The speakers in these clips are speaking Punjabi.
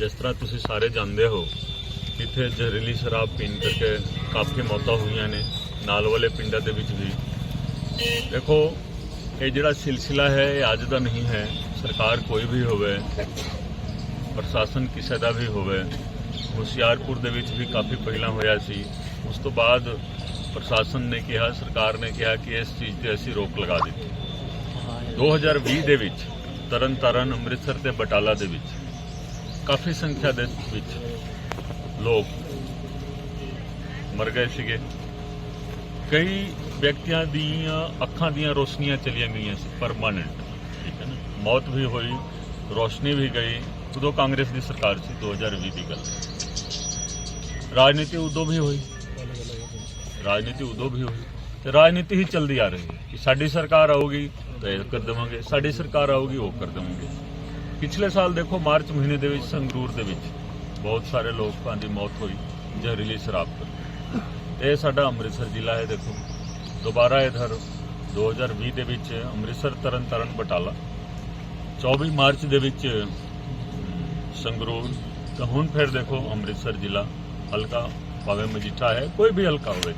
ਜਿਸ ਤਰ੍ਹਾਂ ਤੁਸੀਂ ਸਾਰੇ ਜਾਣਦੇ ਹੋ, ਇੱਥੇ ਜ਼ਹਿਰੀਲੀ ਸ਼ਰਾਬ ਪੀਣ ਕਰਕੇ ਕਾਫੀ ਮੌਤਾਂ ਹੋਈਆਂ ਨੇ, ਨਾਲ ਵਾਲੇ ਪਿੰਡਾਂ ਦੇ ਵਿੱਚ ਵੀ। ਦੇਖੋ, ਇਹ ਜਿਹੜਾ ਸਿਲਸਿਲਾ ਹੈ, ਇਹ ਅੱਜ ਦਾ ਨਹੀਂ ਹੈ। ਸਰਕਾਰ ਕੋਈ ਵੀ ਹੋਵੇ, ਪ੍ਰਸ਼ਾਸਨ ਕਿਸੇ ਦਾ ਵੀ ਹੋਵੇ, ਹੁਸ਼ਿਆਰਪੁਰ ਦੇ ਵਿੱਚ ਵੀ ਕਾਫੀ ਪਹਿਲਾਂ ਹੋਇਆ ਸੀ। ਉਸ ਤੋਂ ਬਾਅਦ ਪ੍ਰਸ਼ਾਸਨ ਨੇ ਕਿਹਾ, ਸਰਕਾਰ ਨੇ ਕਿਹਾ ਕਿ ਇਸ ਚੀਜ਼ ਤੇ ਅਸੀਂ ਰੋਕ ਲਗਾ ਦਿੱਤੀ। 2020 ਦੇ ਵਿੱਚ ਤਰਨ ਤਾਰਨ ਅੰਮ੍ਰਿਤਸਰ ਤੇ ਬਟਾਲਾ ਦੇ ਵਿੱਚ ਕਾਫੀ ਸੰਖਿਆ ਦੇ ਵਿੱਚ ਲੋਕ ਮਰ ਗਏ ਸੀਗੇ। ਕਈ ਵਿਅਕਤੀਆਂ ਦੀਆਂ ਅੱਖਾਂ ਦੀਆਂ ਰੋਸ਼ਨੀਆਂ ਚਲੀਆਂ ਗਈਆਂ ਸੀ ਪਰਮਾਨੈਂਟ ਠੀਕ ਹੈ ਨਾ? ਮੌਤ ਵੀ ਹੋਈ, ਰੋਸ਼ਨੀ ਵੀ ਗਈ। ਉਦੋਂ ਕਾਂਗਰਸ ਦੀ ਸਰਕਾਰ ਸੀ 2020 ਦੀ ਗੱਲ। ਰਾਜਨੀਤੀ ਉਦੋਂ ਵੀ ਹੋਈ। ਰਾਜਨੀਤੀ ਉਦੋਂ ਵੀ ਹੋਈ। ਤੇ ਰਾਜਨੀਤੀ ਹੀ ਚੱਲਦੀ ਆ ਰਹੀ ਹੈ ਕਿ ਸਾਡੀ ਸਰਕਾਰ ਆਊਗੀ ਤਾਂ ਇਹ ਕਰ ਦੇਵਾਂਗੇ, ਸਾਡੀ ਸਰਕਾਰ ਆਊਗੀ, ਉਹ ਕਰ ਦੇਵਾਂਗੇ। ਪਿਛਲੇ ਸਾਲ ਦੇਖੋ, ਮਾਰਚ ਮਹੀਨੇ ਦੇ ਵਿੱਚ, ਸੰਗਰੂਰ ਦੇ ਵਿੱਚ ਬਹੁਤ ਸਾਰੇ ਲੋਕਾਂ ਦੀ ਮੌਤ ਹੋਈ, ਜ਼ਹਿਰੀਲੀ ਸ਼ਰਾਬ ਕਰਕੇ ਇਹ ਸਾਡਾ ਅੰਮ੍ਰਿਤਸਰ ਜ਼ਿਲ੍ਹਾ ਹੈ, ਦੇਖੋ। ਦੁਬਾਰਾ ਇਧਰ 2020 ਦੇ ਵਿੱਚ ਅੰਮ੍ਰਿਤਸਰ ਤਰਨ ਤਾਰਨ ਬਟਾਲਾ। 24 ਮਾਰਚ ਦੇ ਵਿੱਚ ਸੰਗਰੂਰ, ਤਾਂ ਹੁਣ ਫਿਰ ਦੇਖੋ ਅੰਮ੍ਰਿਤਸਰ ਜ਼ਿਲ੍ਹਾ ਹਲਕਾ ਭਾਵੇਂ ਮਜੀਠਾ ਹੈ, ਕੋਈ ਵੀ ਹਲਕਾ ਹੋਵੇ।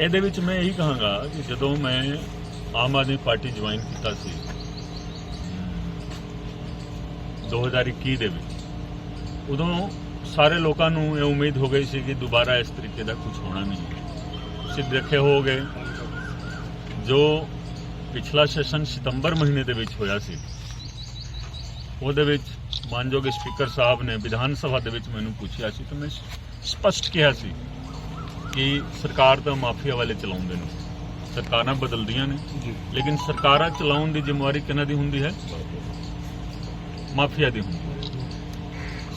ਇਹਦੇ ਵਿੱਚ ਮੈਂ ਇਹੀ ਕਹਾਂਗਾ ਕਿ ਜਦੋਂ ਮੈਂ ਆਮ ਆਦਮੀ ਪਾਰਟੀ ਜੁਆਇਨ ਕੀਤਾ ਸੀ ਅਮ, 2021 ਦੇ ਵਿੱਚ। ਉਦੋਂ ਸਾਰੇ ਲੋਕਾਂ ਨੂੰ ਇਹ ਉਮੀਦ ਹੋ ਗਈ ਸੀ ਕਿ ਦੁਬਾਰਾ ਇਸ ਤਰੀਕੇ ਦਾ ਕੁਝ ਹੋਣਾ ਨਹੀਂ ਤੁਸੀਂ ਦੇਖੇ ਹੋਗੇ ਜੋ ਪਿਛਲਾ ਸੈਸ਼ਨ ਸਤੰਬਰ ਮਹੀਨੇ ਦੇ ਵਿੱਚ ਹੋਇਆ ਸੀ ਉਹਦੇ ਵਿੱਚ ਮਾਨਯੋਗ ਸਪੀਕਰ ਸਾਹਿਬ ਨੇ ਵਿਧਾਨ ਸਭਾ ਦੇ ਵਿੱਚ ਮੈਨੂੰ ਪੁੱਛਿਆ ਸੀ ਤਾਂ ਮੈਂ ਸਪਸ਼ਟ ਕਿਹਾ ਸੀ ਕਿ ਸਰਕਾਰ ਤਾਂ ਮਾਫੀਆ ਵਾਲੇ ਚਲਾਉਂਦੇ ਨੇ। ਸਰਕਾਰਾਂ ਬਦਲਦੀਆਂ ਨੇ। ਲੇਕਿਨ ਸਰਕਾਰਾਂ ਚਲਾਉਣ ਦੀ ਜ਼ਿੰਮੇਵਾਰੀ ਕਿਹਨਾਂ ਦੀ ਹੁੰਦੀ ਹੈ? ਮਾਫੀਆ ਦੀ ਹੁੰਦੀ ਹੈ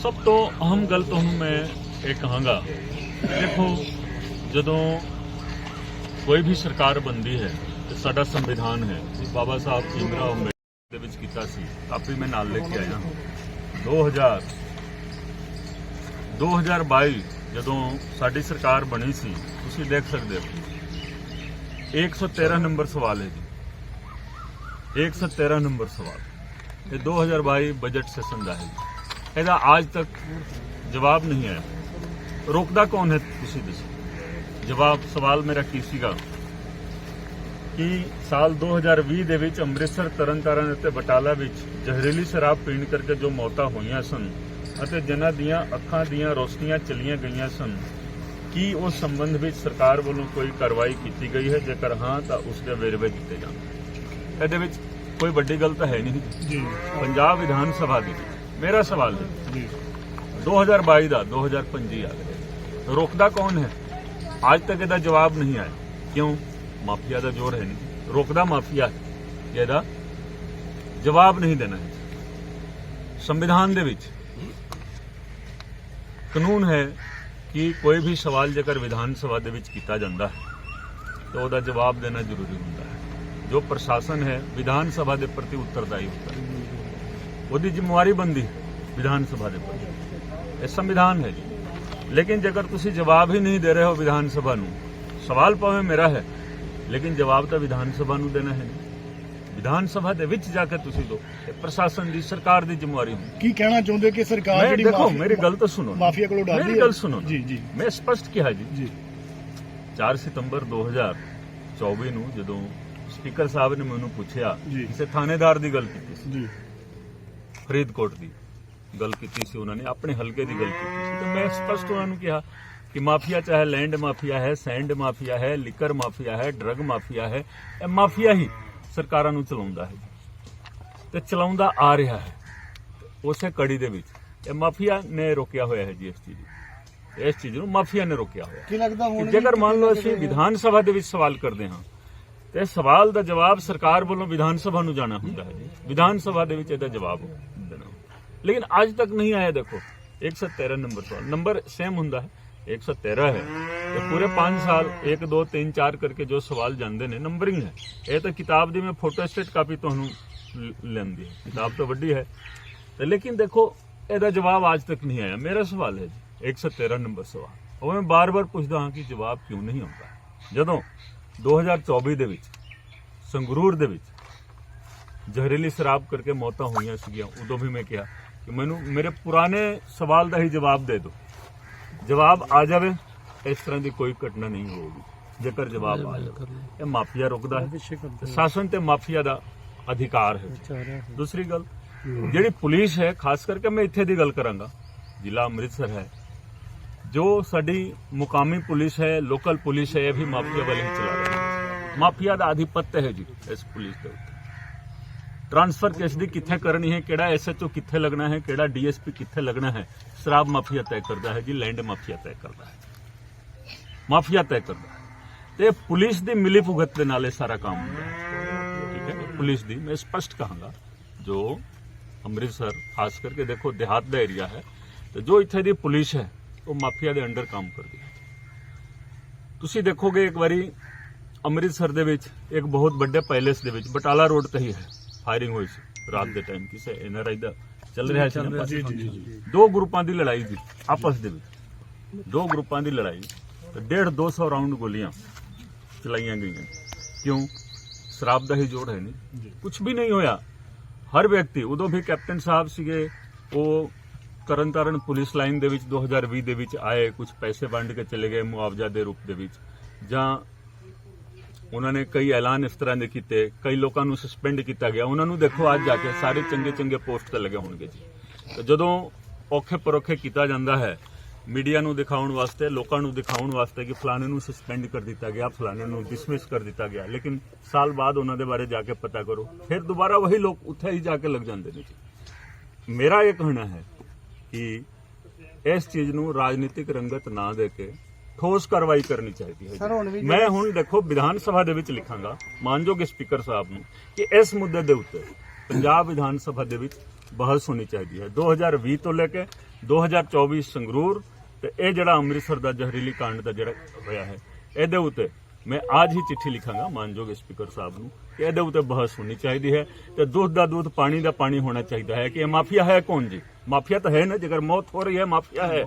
ਸਭ ਤੋਂ ਅਹਮ ਗੱਲ ਤੁਹਾਨੂੰ ਮੈਂ ਇਹ ਕਹਾਂਗਾ ਦੇਖੋ ਜਦੋਂ ਕੋਈ ਵੀ ਸਰਕਾਰ ਬਣਦੀ ਹੈ ਤੇ ਸਾਡਾ ਸੰਵਿਧਾਨ ਹੈ ਜੀ ਬਾਬਾ ਸਾਹਿਬ ਭੀਮਰਾਓ ਅੰਬੇਡਕਰ ਦੇ ਵਿੱਚ ਕੀਤਾ ਸੀ ਕਾਪੀ ਮੈਂ ਨਾਲ ਲੈ ਕੇ ਆਇਆ 2000 2022 ਜਦੋਂ ਸਾਡੀ ਸਰਕਾਰ ਬਣੀ ਸੀ ਤੁਸੀਂ ਦੇਖ ਸਕਦੇ ਹੋ 113 ਨੰਬਰ ਸਵਾਲ ਹੈ ਜੀ 113 ਨੰਬਰ ਸਵਾਲ ਇਹ 2022 ਬਜਟ ਸੈਸ਼ਨ ਦਾ ਹੈ ਇਹਦਾ ਅੱਜ ਤੱਕ ਜਵਾਬ ਨਹੀਂ ਆਇਆ। ਰੋਕਦਾ ਕੌਣ ਹੈ ਤੁਸੀਂ ਦੱਸੋ। ਜਵਾਬ, ਸਵਾਲ ਮੇਰਾ ਕੀ ਸੀਗਾ? ਕਿ ਸਾਲ 2020 ਦੇ ਵਿੱਚ ਅੰਮ੍ਰਿਤਸਰ, ਤਰਨਤਾਰਨ ਅਤੇ ਬਟਾਲਾ ਵਿੱਚ ਜ਼ਹਿਰੀਲੀ ਸ਼ਰਾਬ ਪੀਣ ਕਰਕੇ ਜੋ ਮੌਤਾਂ ਹੋਈਆਂ ਸਨ ਅਤੇ ਜਿਨ੍ਹਾਂ ਦੀਆਂ ਅੱਖਾਂ ਦੀਆਂ ਰੋਸ਼ਨੀਆਂ ਚਲੀਆਂ ਗਈਆਂ ਸਨ, ਕੀ ਉਸ ਸੰਬੰਧ ਵਿੱਚ ਸਰਕਾਰ ਵੱਲੋਂ ਕੋਈ ਕਾਰਵਾਈ ਕੀਤੀ ਗਈ ਹੈ? ਜੇਕਰ ਹਾਂ, ਤਾਂ ਉਸ ਦੇ ਵੇਰਵੇ ਦਿੱਤੇ ਜਾਣ ਇਹਦੇ ਵਿੱਚ ਕੋਈ ਵੱਡੀ ਗੱਲ ਤਾਂ ਹੈ ਨਹੀਂ। ਜੀ। ਪੰਜਾਬ ਵਿਧਾਨ ਸਭਾ ਦੀ। ਮੇਰਾ ਸਵਾਲ ਹੈ। ਜੀ। 2022 ਦਾ 2025 ਆ ਗਿਆ ਰੋਕਦਾ ਕੌਣ ਹੈ? ਅੱਜ ਤੱਕ ਇਹਦਾ ਜਵਾਬ ਨਹੀਂ ਆਇਆ। ਕਿਉਂ? ਮਾਫੀਆ ਦਾ ਜ਼ੋਰ ਹੈ ਨਹੀਂ। ਰੋਕਦਾ ਮਾਫੀਆ ਇਹਦਾ ਜਵਾਬ ਨਹੀਂ ਦੇਣਾ ਹੈ। ਸੰਵਿਧਾਨ ਦੇ ਵਿੱਚ ਕਾਨੂੰਨ ਹੈ ਕਿ ਕੋਈ ਵੀ ਸਵਾਲ ਜੇਕਰ ਵਿਧਾਨ ਸਭਾ ਦੇ ਵਿੱਚ ਕੀਤਾ ਜਾਂਦਾ ਹੈ ਤਾਂ ਉਹਦਾ ਜਵਾਬ ਦੇਣਾ ਜ਼ਰੂਰੀ ਹੁੰਦਾ ਹੈ। ਜੋ ਪ੍ਰਸ਼ਾਸਨ ਹੈ ਵਿਧਾਨ ਸਭਾ ਦੇ ਪ੍ਰਤੀ ਉੱਤਰਦਾਈ ਹੁੰਦਾ ਹੈ। ਉਹਦੀ ਜ਼ਿੰਮੇਵਾਰੀ ਬੰਦੀ ਵਿਧਾਨ ਸਭਾ ਦੇ ਪ੍ਰਤੀ। ਇਹ ਸੰਵਿਧਾਨ ਹੈ ਜੀ। ਲੇਕਿਨ ਜੇਕਰ ਤੁਸੀਂ ਜਵਾਬ ਹੀ ਨਹੀਂ ਦੇ ਰਹੇ ਹੋ ਵਿਧਾਨ ਸਭਾ ਨੂੰ ਸਵਾਲ ਭਾਵੇਂ ਮੇਰਾ ਹੈ ਲੇਕਿਨ ਜਵਾਬ ਤਾਂ ਵਿਧਾਨ ਸਭਾ ਨੂੰ ਦੇਣਾ ਹੈ। ਵਿਧਾਨ ਸਭਾ ਦੇ ਵਿੱਚ ਜਾ ਕੇ ਤੁਸੀਂ ਇਹ ਪ੍ਰਸ਼ਾਸਨ ਦੀ ਸਰਕਾਰ ਦੀ ਜ਼ਿੰਮੇਵਾਰੀ ਹੁੰਦੀ ਕੀ ਕਹਿਣਾ ਚਾਹੁੰਦੇ ਕਿ ਸਰਕਾਰ ਮੈਂ ਜਿਹੜੀ ਦੇਖੋ ਮੇਰੀ ਗੱਲ ਤਾਂ ਸੁਣੋ। ਮਾਫੀਆ ਕੋਲੋਂ ਡਰਦੀ ਮੇਰੀ ਗੱਲ ਸੁਣੋ ਜੀ ਜੀ। ਮੈਂ ਸਪਸ਼ਟ ਕਿਹਾ ਜੀ। ਜੀ। 4 ਸਤੰਬਰ 2024 ਨੂੰ ਜਦੋਂ ਸਪੀਕਰ ਸਾਹਿਬ ਨੇ ਮੈਨੂੰ ਪੁੱਛਿਆ। ਕਿਸੇ ਥਾਣੇਦਾਰ ਦੀ ਗੱਲ ਕੀਤੀ ਸੀ। ਜੀ। ਫਰੀਦਕੋਟ ਦੀ ਗੱਲ ਕੀਤੀ ਸੀ ਉਹਨਾਂ ਨੇ ਆਪਣੇ ਹਲਕੇ ਦੀ ਗੱਲ ਕੀਤੀ ਸੀ। ਤੇ ਮੈਂ ਸਪਸ਼ਟ ਉਹਨਾਂ ਨੂੰ ਕਿਹਾ ਕਿ ਮਾਫੀਆ ਚਾਹੇ ਲੈਂਡ ਮਾਫੀਆ ਹੈ ਸੈਂਡ ਮਾਫੀਆ ਹੈ ਲਿਕਰ ਮਾਫੀਆ ਹੈ ਡਰਗ ਮਾਫੀਆ ਹੈ ਇਹ ਮਾਫੀਆ ਹੀ ਸਰਕਾਰਾਂ ਨੂੰ ਚਲਾਉਂਦਾ ਹੈ ਤੇ ਚਲਾਉਂਦਾ ਆ ਰਿਹਾ ਹੈ। ਉਸੇ ਕੜੀ ਦੇ ਵਿੱਚ ਇਹ ਮਾਫੀਆ ਨੇ ਰੋਕਿਆ ਹੋਇਆ ਹੈ ਜੀ ਇਸ ਚੀਜ਼ ਨੂੰ। ਇਸ ਚੀਜ਼ ਨੂੰ ਮਾਫੀਆ ਨੇ ਰੋਕਿਆ ਹੋਇਆ ਕੀ ਲੱਗਦਾ ਹੁਣ ਜੇਕਰ ਮੰਨ ਲਓ ਅਸੀਂ ਵਿਧਾਨ ਸਭਾ ਦੇ ਵਿੱਚ ਸਵਾਲ ਕਰਦੇ ਹਾਂ ਤੇ ਸਵਾਲ ਦਾ ਜਵਾਬ ਸਰਕਾਰ ਵੱਲੋਂ ਵਿਧਾਨ ਸਭਾ ਨੂੰ ਜਾਣਾ ਹੁੰਦਾ ਹੈ ਜੀ। ਵਿਧਾਨ ਸਭਾ ਦੇ ਵਿੱਚ ਇਹਦਾ ਜਵਾਬ ਦੇਣਾ ਲੇਕਿਨ ਅੱਜ ਤੱਕ ਨਹੀਂ ਆਇਆ, ਦੇਖੋ 113 ਨੰਬਰ ਸਵਾਲ ਨੰਬਰ ਸੇਮ ਹੁੰਦਾ ਹੈ 113 ਹੈ। ਤੇ ਪੂਰੇ 5 ਸਾਲ 1 2 3 4 ਕਰਕੇ ਜੋ ਸਵਾਲ ਜਾਂਦੇ ਨੇ, ਨੰਬਰਿੰਗ ਹੈ। ਇਹ ਤਾਂ ਕਿਤਾਬ ਦੀ ਮੈਂ ਫੋਟੋ ਸਟੇਟ ਕਾਪੀ ਤੁਹਾਨੂੰ ਲੈਂਦੀ ਹੈ। ਕਿਤਾਬ ਤਾਂ ਵੱਡੀ ਹੈ। ਤੇ ਲੇਕਿਨ ਦੇਖੋ, ਇਹਦਾ ਜਵਾਬ ਅੱਜ ਤੱਕ ਨਹੀਂ ਆਇਆ। ਮੇਰਾ ਸਵਾਲ ਹੈ ਜੀ 113 ਨੰਬਰ ਸਵਾਲ। ਉਹ ਮੈਂ ਬਾਰ-ਬਾਰ ਪੁੱਛਦਾ ਹਾਂ ਕਿ ਜਵਾਬ ਕਿਉਂ ਨਹੀਂ ਆਉਂਦਾ। ਜਦੋਂ 2024 ਦੇ ਵਿੱਚ ਸੰਗਰੂਰ ਦੇ ਵਿੱਚ ਜ਼ਹਿਰੀਲੀ ਸ਼ਰਾਬ ਕਰਕੇ ਮੌਤਾਂ ਹੋਈਆਂ ਸੀਗੀਆਂ। ਉਦੋਂ ਵੀ ਮੈਂ ਕਿਹਾ ਕਿ ਮੈਨੂੰ ਮੇਰੇ ਪੁਰਾਣੇ ਸਵਾਲ ਦਾ ਹੀ ਜਵਾਬ ਦੇ ਦਿਓ। ਜਵਾਬ ਆ ਜਾਵੇ ਇਸ ਤਰ੍ਹਾਂ ਦੀ ਕੋਈ ਘਟਨਾ ਨਹੀਂ ਹੋਊਗੀ। ਜੇਕਰ ਜਵਾਬ ਆ ਜਾਵੇ ਇਹ ਮਾਫੀਆ ਰੁਕਦਾ ਹੈ। ਸ਼ਾਸਨ ਤੇ ਮਾਫੀਆ ਦਾ ਅਧਿਕਾਰ ਹੈ। ਦੂਸਰੀ ਗੱਲ ਜਿਹੜੀ ਪੁਲਿਸ ਹੈ ਖਾਸ ਕਰਕੇ ਮੈਂ ਇੱਥੇ ਦੀ ਗੱਲ ਕਰਾਂਗਾ ਜ਼ਿਲ੍ਹਾ ਅੰਮ੍ਰਿਤਸਰ ਹੈ। ਜੋ ਸਾਡੀ ਮੁਕਾਮੀ ਪੁਲਿਸ ਹੈ, ਲੋਕਲ ਪੁਲਿਸ ਹੈ, ਇਹ ਵੀ ਮਾਫੀਆ ਵਾਲੇ ਹੀ ਚਲਾ ਰਹੇ ਹੈ ਮਾਫੀਆ ਦਾ ਆਧਿਪੱਤ ਹੈ ਜੀ ਇਸ ਪੁਲਿਸ ਦੇ ਉੱਤੇ। ਟ੍ਰਾਂਸਫਰ ਕੇਸ ਦੀ ਕਿੱਥੇ ਕਰਨੀ ਹੈ, ਕਿਹੜਾ ਐਸਐਚਓ ਕਿੱਥੇ ਲੱਗਣਾ ਹੈ, ਕਿਹੜਾ ਡੀਐਸਪੀ ਕਿੱਥੇ ਲੱਗਣਾ ਹੈ, ਸ਼ਰਾਬ ਮਾਫੀਆ ਤੈਅ ਕਰਦਾ ਹੈ ਜੀ, ਲੈਂਡ ਮਾਫੀਆ ਤੈਅ ਕਰਦਾ ਹੈ। ਮਾਫੀਆ ਤੈਅ ਕਰਦਾ ਹੈ। ਤੇ ਪੁਲਿਸ ਦੀ ਮਿਲੀ ਭੁਗਤ ਦੇ ਨਾਲ ਇਹ ਸਾਰਾ ਕੰਮ ਹੁੰਦਾ ਹੈ। ਠੀਕ ਹੈ, ਪੁਲਿਸ ਦੀ ਮੈਂ ਸਪਸ਼ਟ ਕਹਾਂਗਾ, ਜੋ ਅੰਮ੍ਰਿਤਸਰ, ਖਾਸ ਕਰਕੇ ਦੇਖੋ, ਦਿਹਾਤ ਦਾ ਏਰੀਆ ਹੈ, ਤੇ ਜੋ ਇੱਥੇ ਦੀ ਪੁਲਿਸ ਹੈ ਉਹ ਮਾਫੀਆ ਦੇ ਅੰਡਰ ਕੰਮ ਕਰਦੀ ਹੈ। ਤੁਸੀਂ ਦੇਖੋਗੇ ਇੱਕ ਵਾਰੀ ਅੰਮ੍ਰਿਤਸਰ ਦੇ ਵਿੱਚ ਇੱਕ ਬਹੁਤ ਵੱਡੇ ਪੈਲੇਸ ਦੇ ਵਿੱਚ ਬਟਾਲਾ ਰੋਡ ਤੇ ਹੀ ਹੈ ਫਾਇਰਿੰਗ ਹੋਈ ਸੀ ਰਾਤ ਦੇ ਟਾਈਮ ਕਿਸੇ ਐਨਆਰਆਈ ਦਾ ਚੱਲ ਰਿਹਾ ਸੀ ਨਾ ਜੀ ਜੀ ਜੀ ਦੋ ਗਰੁੱਪਾਂ ਦੀ ਲੜਾਈ ਸੀ ਆਪਸ ਦੇ ਵਿੱਚ। ਦੋ ਗਰੁੱਪਾਂ ਦੀ ਲੜਾਈ ਤੇ 1.5 200 ਰਾਉਂਡ ਗੋਲੀਆਂ ਚਲਾਈਆਂ ਗਈਆਂ। ਕਿਉਂ? ਸ਼ਰਾਬ ਦਾ ਹੀ ਜੋੜ ਹੈ ਨਹੀਂ ਕੁਝ ਵੀ ਨਹੀਂ ਹੋਇਆ। ਹਰ ਵਿਅਕਤੀ ਉਦੋਂ ਵੀ ਕੈਪਟਨ ਸਾਹਿਬ ਸੀਗੇ ਉਹ ਤਰਨਤਾਰਨ ਪੁਲਿਸ ਲਾਈਨ ਦੇ ਵਿੱਚ 2020 ਦੇ ਵਿੱਚ ਆਏ ਕੁਝ ਪੈਸੇ ਵੰਡ ਕੇ ਚਲੇ ਗਏ ਮੁਆਵਜ਼ਾ ਦੇ ਰੂਪ ਦੇ ਵਿੱਚ। ਜਾਂ ਉਹਨਾਂ ਨੇ ਕਈ ਐਲਾਨ ਇਸ ਤਰ੍ਹਾਂ ਦੇ ਕੀਤੇ, ਕਈ ਲੋਕਾਂ ਨੂੰ ਸਸਪੈਂਡ ਕੀਤਾ ਗਿਆ। ਉਹਨਾਂ ਨੂੰ ਦੇਖੋ ਅੱਜ ਜਾ ਕੇ ਸਾਰੇ ਚੰਗੇ ਚੰਗੇ ਪੋਸਟ ਤੇ ਲੱਗੇ ਹੋਣਗੇ ਜੀ। ਜਦੋਂ ਔਖੇ ਪਰੋਖੇ ਕੀਤਾ ਜਾਂਦਾ ਹੈ, ਮੀਡੀਆ ਨੂੰ ਦਿਖਾਉਣ ਵਾਸਤੇ, ਲੋਕਾਂ ਨੂੰ ਦਿਖਾਉਣ ਵਾਸਤੇ ਕਿ ਫਲਾਣੇ ਨੂੰ ਸਸਪੈਂਡ ਕਰ ਦਿੱਤਾ ਗਿਆ ਫਲਾਣੇ ਨੂੰ ਡਿਸਮਿਸ ਕਰ ਦਿੱਤਾ ਗਿਆ। ਲੇਕਿਨ ਸਾਲ ਬਾਅਦ ਉਹਨਾਂ ਦੇ ਬਾਰੇ ਜਾ ਕੇ ਪਤਾ ਕਰੋ। ਫਿਰ ਦੁਬਾਰਾ ਵਹੀ ਲੋਕ ਉੱਥੇ ਹੀ ਜਾ ਕੇ ਲੱਗ ਜਾਂਦੇ ਨੇ ਜੀ। ਮੇਰਾ ਇਹ ਕਹਿਣਾ ਹੈ ਕਿ ਇਸ ਚੀਜ਼ ਨੂੰ ਰਾਜਨੀਤਿਕ ਰੰਗਤ ਨਾ ਦੇ ਕੇ ਠੋਸ ਕਾਰਵਾਈ ਕਰਨੀ ਚਾਹੀਦੀ ਹੈ। ਮੈਂ ਹੁਣ ਦੇਖੋ ਵਿਧਾਨ ਸਭਾ ਦੇ ਵਿੱਚ ਲਿਖਾਂਗਾ ਮਾਨਯੋਗ ਸਪੀਕਰ ਸਾਹਿਬ ਨੂੰ ਕਿ ਇਸ ਮੁੱਦੇ ਦੇ ਉੱਤੇ ਪੰਜਾਬ ਵਿਧਾਨ ਸਭਾ ਦੇ ਵਿੱਚ ਬਹਿਸ ਹੋਣੀ ਚਾਹੀਦੀ ਹੈ। 2020 ਤੋਂ ਲੈ ਕੇ 2024 ਸੰਗਰੂਰ ਤੇ ਇਹ ਜਿਹੜਾ ਅੰਮ੍ਰਿਤਸਰ ਦਾ ਜ਼ਹਿਰੀਲੀ ਕਾਂਡ ਦਾ ਜਿਹੜਾ ਹੋਇਆ ਹੈ ਇਹਦੇ ਉੱਤੇ ਮੈਂ ਅੱਜ ਹੀ ਚਿੱਠੀ ਲਿਖਾਂਗਾ ਮਾਨਯੋਗ ਸਪੀਕਰ ਸਾਹਿਬ ਨੂੰ ਕਿ ਇਹਦੇ ਉੱਤੇ ਬਹਿਸ ਹੋਣੀ ਚਾਹੀਦੀ ਹੈ ਤੇ ਦੁੱਧ ਦਾ ਦੁੱਧ ਪਾਣੀ ਦਾ ਪਾਣੀ ਹੋਣਾ ਚਾਹੀਦਾ ਹੈ ਕਿ ਇਹ ਮਾਫੀਆ ਹੈ ਕੌਣ ਜੀ? ਮਾਫੀਆ ਤਾਂ ਹੈ ਨਾ ਜੇਕਰ ਮੌਤ ਹੋ ਰਹੀ ਹੈ ਮਾਫੀਆ ਹੈ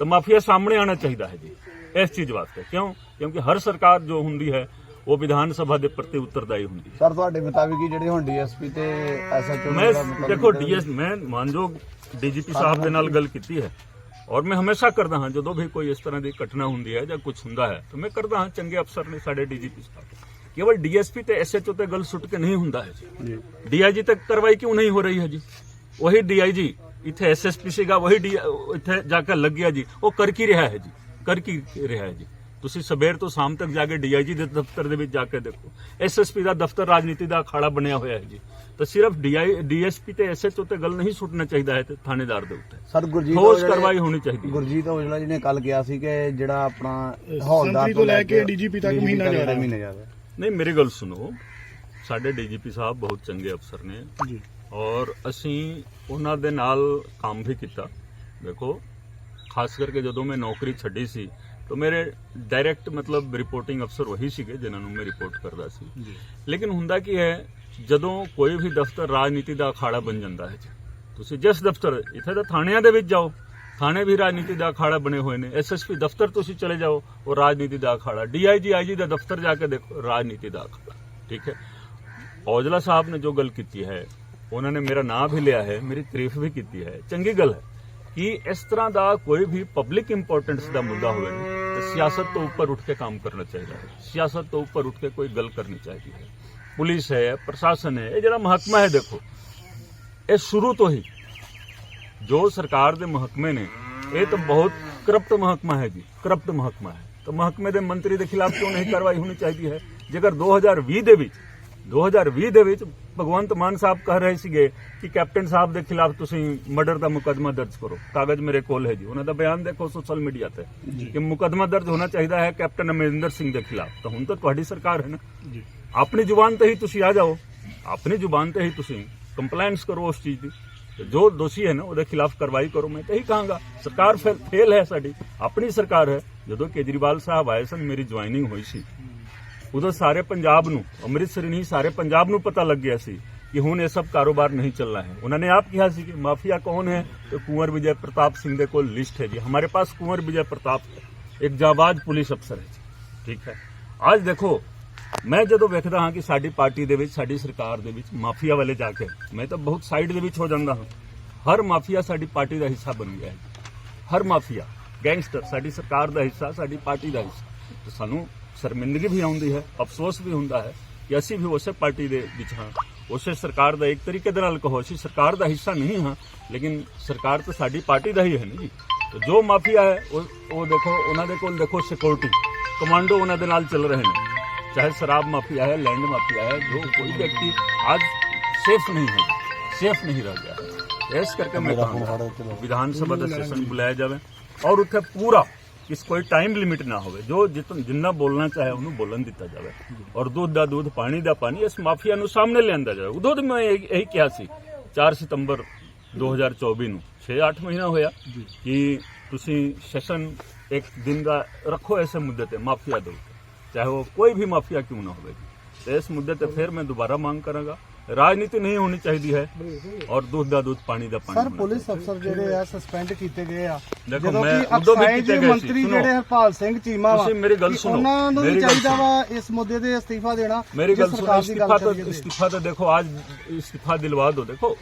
ਤਾਂ ਮਾਫੀਆ ਸਾਹਮਣੇ ਆਣਾ ਚਾਹੀਦਾ ਹੈ ਜੀ ਇਸ ਚੀਜ਼ ਵਾਸਤੇ। ਕਿਉਂ? ਕਿਉਂਕਿ ਹਰ ਸਰਕਾਰ ਜੋ ਹੁੰਦੀ ਹੈ ਉਹ ਵਿਧਾਨ ਸਭਾ ਦੇ ਪ੍ਰਤੀ ਉੱਤਰਦਾਈ ਹੁੰਦੀ ਹੈ। ਸਰ ਤੁਹਾਡੇ ਮੁਤਾਬਿਕ ਹੀ ਜਿਹੜੇ ਹੁਣ ਡੀਐਸਪੀ ਤੇ ਐਸਐਚਓ ਮੈਂ ਦੇਖੋ ਡੀਐਸ ਮੈਂ ਮਾਨਯੋਗ ਡੀਜੀਪੀ ਸਾਹਿਬ ਦੇ ਨਾਲ ਗੱਲ ਕੀਤੀ ਹੈ ਔਰ ਮੈਂ ਹਮੇਸ਼ਾ ਕਰਦਾ ਹਾਂ ਜਦੋਂ ਵੀ ਕੋਈ ਇਸ ਤਰ੍ਹਾਂ ਦੀ ਘਟਨਾ ਹੁੰਦੀ ਹੈ ਜਾਂ ਕੁਝ ਹੁੰਦਾ ਹੈ ਤਾਂ ਮੈਂ ਕਰਦਾ ਹਾਂ ਚੰਗੇ ਅਫਸਰ ਨੇ ਸਾਡੇ ਡੀਜੀਪੀ ਸਾਹਿਬ ਕੇਵਲ ਡੀਐਸਪੀ ਤੇ ਐਸਐਚਓ ਤੇ ਗੱਲ ਸੁੱਟ ਕੇ ਨਹੀਂ ਹੁੰਦਾ ਹੈ ਜੀ। ਡੀਆਈਜੀ ਤੱਕ ਕਾਰਵਾਈ ਕਿਉਂ ਨਹੀਂ ਹੋ ਰਹੀ ਹੈ ਜੀ? ਵਹੀ ਡੀਆਈਜੀ ਇੱਥੇ ਐਸਐਸਪੀ ਸੀਗਾ ਵਹੀ ਡੀ ਇੱਥੇ ਜਾ ਕੇ ਲੱਗ ਗਿਆ ਜੀ। ਉਹ ਕਰ ਕੀ ਰਿਹਾ ਹੈ ਜੀ? ਕਰ ਕੀ ਰਿਹਾ ਹੈ ਜੀ? ਤੁਸੀਂ ਸਵੇਰ ਤੋਂ ਸ਼ਾਮ ਤੱਕ ਜਾ ਕੇ ਡੀਆਈਜੀ ਦੇ ਦਫ਼ਤਰ ਦੇ ਵਿੱਚ ਜਾ ਕੇ ਦੇਖੋ। ਐਸਐਸਪੀ ਦਾ ਦਫ਼ਤਰ ਰਾਜਨੀਤੀ ਦਾ ਅਖਾੜਾ ਬਣਿਆ ਹੋਇਆ ਹੈ ਜੀ। ਤਾਂ ਸਿਰਫ ਡੀਆਈ ਡੀਐਸਪੀ ਤੇ ਐਸਐਚਓ ਤੇ ਗੱਲ ਨਹੀਂ ਸੁੱਟਣਾ ਚਾਹੀਦਾ ਹੈ ਤੇ ਥਾਣੇਦਾਰ ਦੇ ਉੱਤੇ। ਸਰ ਗੁਰਜੀਤ ਠੋਸ ਕਾਰਵਾਈ ਹੋਣੀ ਚਾਹੀਦੀ ਗੁਰਜੀਤ ਔਜਲਾ ਜੀ ਨੇ ਕੱਲ ਕਿਹਾ ਸੀ ਕਿ ਜਿਹੜਾ ਆਪਣਾ ਹੌਲਦਾਰ ਤੋਂ ਲੈ ਕੇ DGP ਤੱਕ ਮਹੀਨਾ ਜਾ ਰਿਹਾ। ਮਹੀਨਾ ਜਾ ਰਿਹਾ। ਨਹੀਂ ਮੇਰੀ ਗੱਲ ਸੁਣੋ। ਸਾਡੇ ਡੀਜੀਪੀ ਸਾਹਿਬ ਬਹੁਤ ਚੰਗੇ ਅਫਸਰ ਨੇ। ਜੀ। ਔਰ ਅਸੀਂ ਉਹਨਾਂ ਦੇ ਨਾਲ ਕੰਮ ਵੀ ਕੀਤਾ। ਦੇਖੋ ਖਾਸ ਕਰਕੇ ਜਦੋਂ ਮੈਂ ਨੌਕਰੀ ਛੱਡੀ ਸੀ ਤਾਂ ਮੇਰੇ ਡਾਇਰੈਕਟ ਮਤਲਬ ਰਿਪੋਰਟਿੰਗ ਅਫਸਰ ਉਹੀ ਸੀਗੇ ਜਿਨ੍ਹਾਂ ਨੂੰ ਮੈਂ ਰਿਪੋਰਟ ਕਰਦਾ ਸੀ। ਲੇਕਿਨ ਹੁੰਦਾ ਕੀ ਹੈ ਜਦੋਂ ਕੋਈ ਵੀ ਦਫ਼ਤਰ ਰਾਜਨੀਤੀ ਦਾ ਅਖਾੜਾ ਬਣ ਜਾਂਦਾ ਹੈ ਤੁਸੀਂ ਜਿਸ ਦਫ਼ਤਰ ਇੱਥੇ ਤਾਂ ਥਾਣਿਆਂ ਦੇ ਵਿੱਚ ਜਾਓ ਥਾਣੇ ਵੀ ਰਾਜਨੀਤੀ ਦਾ ਅਖਾੜਾ ਬਣੇ ਹੋਏ ਨੇ ਐਸਐਸਪੀ ਦਫ਼ਤਰ ਤੁਸੀਂ ਚਲੇ ਜਾਓ ਉਹ ਰਾਜਨੀਤੀ ਦਾ ਅਖਾੜਾ ਡੀਆਈਜੀ ਆਈਜੀ ਦਾ ਦਫ਼ਤਰ ਜਾ ਕੇ ਦੇਖੋ ਰਾਜਨੀਤੀ ਦਾ ਅਖਾੜਾ ਠੀਕ ਹੈ। ਔਜਲਾ ਸਾਹਿਬ ਨੇ ਜੋ ਗੱਲ ਕੀਤੀ ਹੈ ਉਹਨਾਂ ਨੇ ਮੇਰਾ ਨਾਮ ਵੀ ਲਿਆ ਹੈ ਮੇਰੀ ਤਾਰੀਫ ਵੀ ਕੀਤੀ ਹੈ ਚੰਗੀ ਗੱਲ ਹੈ ਕਿ ਇਸ ਤਰ੍ਹਾਂ ਦਾ ਕੋਈ ਵੀ ਪਬਲਿਕ ਇੰਪੋਰਟੈਂਸ ਦਾ ਮੁੱਦਾ ਹੋਵੇ ਨਾ, ਤੇ ਸਿਆਸਤ ਤੋਂ ਉੱਪਰ ਉੱਠ ਕੇ ਕੰਮ ਕਰਨਾ ਚਾਹੀਦਾ ਹੈ ਸਿਆਸਤ ਤੋਂ ਉੱਪਰ ਉੱਠ ਕੇ ਕੋਈ ਗੱਲ ਕਰਨੀ ਚਾਹੀਦੀ ਹੈ ਪੁਲਿਸ ਹੈ ਪ੍ਰਸ਼ਾਸਨ ਹੈ ਇਹ ਜਿਹੜਾ ਮਹਕਮਾ ਹੈ ਦੇਖੋ ਇਹ ਸ਼ੁਰੂ ਤੋਂ ਹੀ ਜੋ ਸਰਕਾਰ ਦੇ ਮਹਕਮੇ ਨੇ ਇਹ ਤਾਂ ਬਹੁਤ ਕਰਪਟ ਮਹਕਮਾ ਹੈ ਜੀ ਕਰਪਟ ਮਹਕਮਾ ਹੈ ਤਾਂ ਮਹਕਮੇ ਦੇ ਮੰਤਰੀ ਦੇ ਖਿਲਾਫ ਕਿਉਂ ਨਹੀਂ ਕਾਰਵਾਈ ਹੋਣੀ ਚਾਹੀਦੀ ਹੈ ਜੇਕਰ 2020 ਦੇ ਵਿੱਚ 2020 ਦੇ ਵਿੱਚ ਭਗਵੰਤ ਮਾਨ ਸਾਹਿਬ ਕਹਿ ਰਹੇ ਸੀਗੇ ਕਿ ਕੈਪਟਨ ਸਾਹਿਬ ਦੇ ਖਿਲਾਫ ਤੁਸੀਂ ਮਰਡਰ ਦਾ ਮੁਕੱਦਮਾ ਦਰਜ ਕਰੋ। ਕਾਗਜ਼ ਮੇਰੇ ਕੋਲ ਹੈ ਜੀ। ਉਹਨਾਂ ਦਾ ਬਿਆਨ ਦੇਖੋ ਸੋਸ਼ਲ ਮੀਡੀਆ ਤੇ ਕਿ ਮੁਕੱਦਮਾ ਦਰਜ ਹੋਣਾ ਚਾਹੀਦਾ ਹੈ ਕੈਪਟਨ ਅਮਰਿੰਦਰ ਸਿੰਘ ਦੇ ਖਿਲਾਫ। ਤਾਂ ਹੁਣ ਤਾਂ ਤੁਹਾਡੀ ਸਰਕਾਰ ਹੈ ਨਾ। ਜੀ। ਆਪਣੀ ਜ਼ੁਬਾਨ ਤੇ ਹੀ ਤੁਸੀਂ ਆ ਜਾਓ। ਆਪਣੀ ਜ਼ੁਬਾਨ ਤੇ ਹੀ ਤੁਸੀਂ ਕੰਪਲਾਈਂਸ ਕਰੋ ਉਸ ਚੀਜ਼ ਦੀ। ਜੋ ਦੋਸ਼ੀ ਹੈ ਨਾ ਉਹਦੇ ਖਿਲਾਫ ਕਾਰਵਾਈ ਕਰੋ। ਮੈਂ ਤਾਂ ਇਹੀ ਕਹਾਂਗਾ ਸਰਕਾਰ ਫੇਲ ਹੈ ਸਾਡੀ। ਆਪਣੀ ਸਰਕਾਰ ਹੈ। ਜਦੋਂ ਕੇਜਰੀਵਾਲ ਸਾਹਿਬ ਆਏ ਸਨ ਮੇਰੀ ਜੁਆਇਨਿੰਗ ਹੋਈ ਸੀ। ਉਦੋਂ ਸਾਰੇ ਪੰਜਾਬ ਨੂੰ, ਅੰਮ੍ਰਿਤਸਰ ਨਹੀਂ, ਸਾਰੇ ਪੰਜਾਬ ਨੂੰ ਪਤਾ ਲੱਗ ਗਿਆ ਸੀ ਕਿ ਹੁਣ ਇਹ ਸਭ ਕਾਰੋਬਾਰ ਨਹੀਂ ਚੱਲਣਾ ਹੈ। ਉਹਨਾਂ ਨੇ ਆਪ ਕਿਹਾ ਸੀ ਕਿ ਮਾਫੀਆ ਕੌਣ ਹੈ? ਤੇ ਕੁੰਵਰ ਵਿਜੇ ਪ੍ਰਤਾਪ ਸਿੰਘ ਦੇ ਕੋਲ ਲਿਸਟ ਹੈ ਜੀ। ਹਮਾਰੇ ਪਾਸ ਕੁੰਵਰ ਵਿਜੇ ਪ੍ਰਤਾਪ ਇੱਕ ਜਾਵਾਜ਼ ਪੁਲਿਸ ਅਫਸਰ ਹੈ ਠੀਕ ਹੈ। ਅੱਜ ਦੇਖੋ, ਮੈਂ ਜਦੋਂ ਵੇਖਦਾ ਹਾਂ ਕਿ ਸਾਡੀ ਪਾਰਟੀ ਦੇ ਵਿੱਚ, ਸਾਡੀ ਸਰਕਾਰ ਦੇ ਵਿੱਚ ਮਾਫੀਆ ਵਾਲੇ ਜਾ ਕੇ, ਮੈਂ ਤਾਂ ਬਹੁਤ ਸਾਈਡ ਦੇ ਵਿੱਚ ਹੋ ਜਾਂਦਾ ਹਾਂ। ਹਰ ਮਾਫੀਆ ਸਾਡੀ ਪਾਰਟੀ ਦਾ ਹਿੱਸਾ ਬਣ ਗਿਆ ਹੈ। ਹਰ ਮਾਫੀਆ, ਗੈਂਗਸਟਰ, ਸਾਡੀ ਸਰਕਾਰ ਦਾ ਹਿੱਸਾ, ਸਾਡੀ ਪਾਰਟੀ ਦਾ ਹਿੱਸਾ। ਤੇ ਸਾਨੂੰ ਸ਼ਰਮਿੰਦਗੀ ਵੀ ਆਉਂਦੀ ਹੈ ਅਫਸੋਸ ਵੀ ਹੁੰਦਾ ਹੈ ਕਿ ਅਸੀਂ ਵੀ ਉਸੇ ਪਾਰਟੀ ਦੇ ਵਿੱਚ ਹਾਂ ਉਸੇ ਸਰਕਾਰ ਦਾ ਇੱਕ ਤਰੀਕੇ ਦੇ ਨਾਲ ਕਹੋ ਅਸੀਂ ਸਰਕਾਰ ਦਾ ਹਿੱਸਾ ਨਹੀਂ ਹਾਂ ਲੇਕਿਨ ਸਰਕਾਰ ਤਾਂ ਸਾਡੀ ਪਾਰਟੀ ਦਾ ਹੀ ਹੈ ਨਾ ਜੀ ਤੇ ਜੋ ਮਾਫੀਆ ਹੈ ਉਹ ਉਹ ਦੇਖੋ ਉਹਨਾਂ ਦੇ ਕੋਲ ਦੇਖੋ ਸਿਕਿਉਰਿਟੀ ਕਮਾਂਡੋ ਉਹਨਾਂ ਦੇ ਨਾਲ ਚੱਲ ਰਹੇ ਨੇ ਚਾਹੇ ਸ਼ਰਾਬ ਮਾਫੀਆ ਹੈ ਲੈਂਡ ਮਾਫੀਆ ਹੈ ਜੋ ਕੋਈ ਵਿਅਕਤੀ ਅੱਜ ਸੇਫ ਨਹੀਂ ਹੈ ਸੇਫ ਨਹੀਂ ਰਹਿ ਗਿਆ ਹੈ ਇਸ ਕਰਕੇ ਮੈਂ ਕਹਾਂਗਾ ਵਿਧਾਨ ਸਭਾ ਦਾ ਸੈਸ਼ਨ ਬੁਲਾਇਆ ਜਾਵੇ ਔਰ ਉੱਥੇ ਪੂਰਾ ਇਸ ਕੋਈ ਟਾਈਮ ਲਿਮਿਟ ਨਾ ਹੋਵੇ। ਜੋ ਜਿੰਨਾ ਬੋਲਣਾ ਚਾਹੇ ਉਹਨੂੰ ਬੋਲਣ ਦਿੱਤਾ ਜਾਵੇ। ਔਰ ਦੁੱਧ ਦਾ ਦੁੱਧ ਪਾਣੀ ਦਾ ਪਾਣੀ ਇਸ ਮਾਫੀਆ ਨੂੰ ਸਾਹਮਣੇ ਲਿਆਂਦਾ ਜਾਵੇ। ਉਦੋਂ ਤੇ ਮੈਂ ਇਹ- ਕਿਹਾ ਸੀ 4 ਸਤੰਬਰ 2024 ਨੂੰ। 6-8 ਮਹੀਨਾ ਹੋਇਆ ਕਿ ਤੁਸੀਂ ਸੈਸ਼ਨ ਇੱਕ ਦਿਨ ਦਾ ਰੱਖੋ ਐਸੇ ਮੁੱਦੇ ਤੇ ਮਾਫੀਆ ਦੇ। ਚਾਹੇ ਉਹ ਕੋਈ ਵੀ ਮਾਫੀਆ ਕਿਉਂ ਨਾ ਹੋਵੇ ਇਸ ਮੁੱਦੇ ਤੇ ਫਿਰ ਮੈਂ ਦੁਬਾਰਾ ਮੰਗ ਕਰਾਂਗਾ। ਰਾਜਨੀਤੀ ਨਹੀਂ ਹੋਣੀ ਚਾਹੀਦੀ ਹੈ ਔਰ ਦੁੱਧ ਦਾ ਦੁੱਧ ਪਾਣੀ ਦਾ ਪਾਣੀ ਸਰ ਪੁਲਿਸ ਅਫਸਰ ਜਿਹੜੇ ਆ ਸਸਪੈਂਡ ਕੀਤੇ ਗਏ ਆ। ਦੇਖੋ ਮੈਂ ਉਦੋਂ ਵੀ ਕੀਤੇ ਗਏ ਮੰਤਰੀ ਜਿਹੜੇ ਹਰਪਾਲ ਸਿੰਘ ਚੀਮਾ ਵਾ ਤੁਸੀਂ ਮੇਰੀ ਗੱਲ ਸੁਣੋ। ਉਹਨਾਂ ਨੂੰ ਵੀ ਚਾਹੀਦਾ ਵਾ ਇਸ ਮੁੱਦੇ ਤੇ ਇਸਤੀਫਾ ਦੇਣਾ ਮੇਰੀ ਗੱਲ ਸੁਣੋ ਇਸਤੀਫਾ ਤਾਂ ਇਸਤੀਫਾ ਤਾਂ ਦੇਖੋ ਅੱਜ ਇਸਤੀਫਾ ਦਿਲਵਾ ਦਿਓ। ਦੇਖੋ